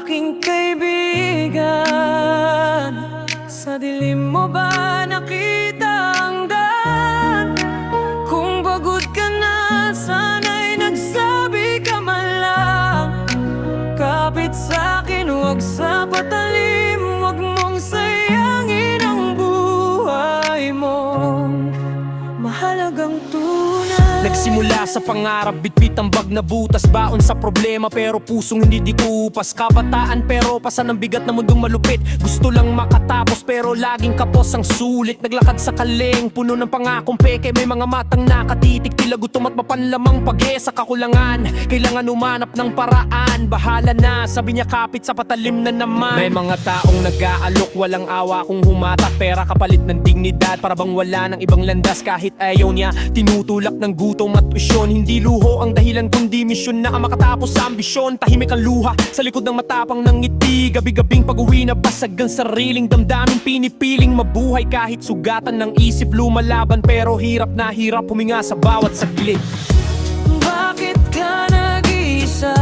aking kaibigan. Sa dilim mo ba nakita ang daan? Kung pagod ka na, sana'y nagsabi ka man lang. Kapit sa akin, huwag sa patalim. Huwag mong sayangin ang buhay mo. Mahalagang tunay Nagsimula sa pangarap, bitbit ang bag na butas Baon sa problema pero pusong hindi di kupas Kabataan pero pasan ang bigat na mundong malupit. Gusto lang makatapos pero laging kapos ang sulit. Naglakad sa kaleng, puno ng pangakong peke. May mga matang nakatitik, tila gutom at mapanlamang pag sa kakulangan Kailangan umanap ng paraan. Bahala na, sabi niya kapit sa patalim na naman. May mga taong nag-aalok, walang awa kung humata Pera kapalit ng dignidad, para bang wala ng ibang landas. Kahit ayaw niya, tinutulak ng gutom at tusyon Hindi luho ang dahilan kundi misyon na ang makatapos sa ambisyon. Tahimik ang luha sa likod ng matapang ng ngiti. Gabi-gabing pag-uwi na basag ang sariling damdamin. Pinipiling mabuhay kahit sugatan ng isip. Lumalaban Pero hirap na hirap huminga sa bawat saglit. Bakit ka nag-iisa?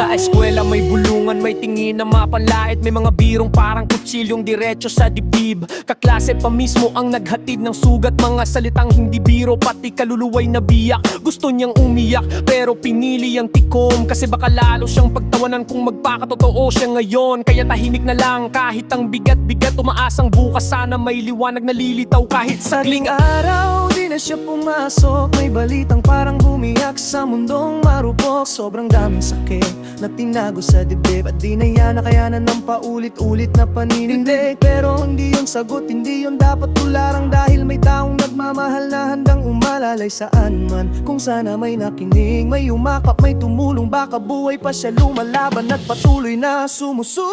Sa eskwela may bulungan, may tingin na mapanlait May mga birong parang kutsilyong diretso sa dibdib. Kaklase pa mismo ang naghatid ng sugat. Mga salitang hindi biro, pati kaluluway na biyak. Gusto niyang umiyak, pero pinili ang tikom. Kasi baka lalo siyang pagtawanan kung magpakatotoo siya ngayon. Kaya tahimik na lang, kahit ang bigat-bigat Umaasang bukas. Sana may liwanag na lilitaw kahit sagling Sagling araw, di na siya pumasok. May balitang parang bumiyak sa mundong marupok Sobrang daming sakit na tinago sa dibdib. At di na yan nakayanan ng paulit-ulit na paninindig. Pero hindi yon sagot, hindi yon dapat tularang. Dahil may taong nagmamahal na handang umalalay saan man Kung sana may nakinig, may umakap, may tumulong Baka buhay pa siya lumalaban at patuloy na sumusulong.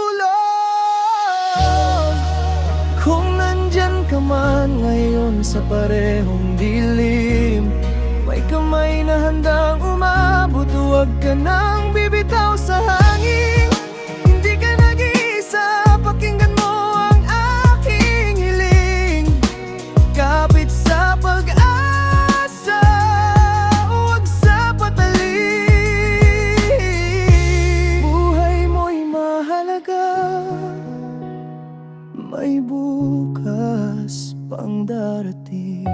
Kung nandyan ka man ngayon sa parehong dilim May kamay na handang umabot Huwag ka nang bibitaw sa hangin. Hindi ka nag-iisa Pakinggan mo ang aking hiling. Kapit sa pag-asa Huwag sa patalim. Buhay mo'y mahalaga may bukas pang darating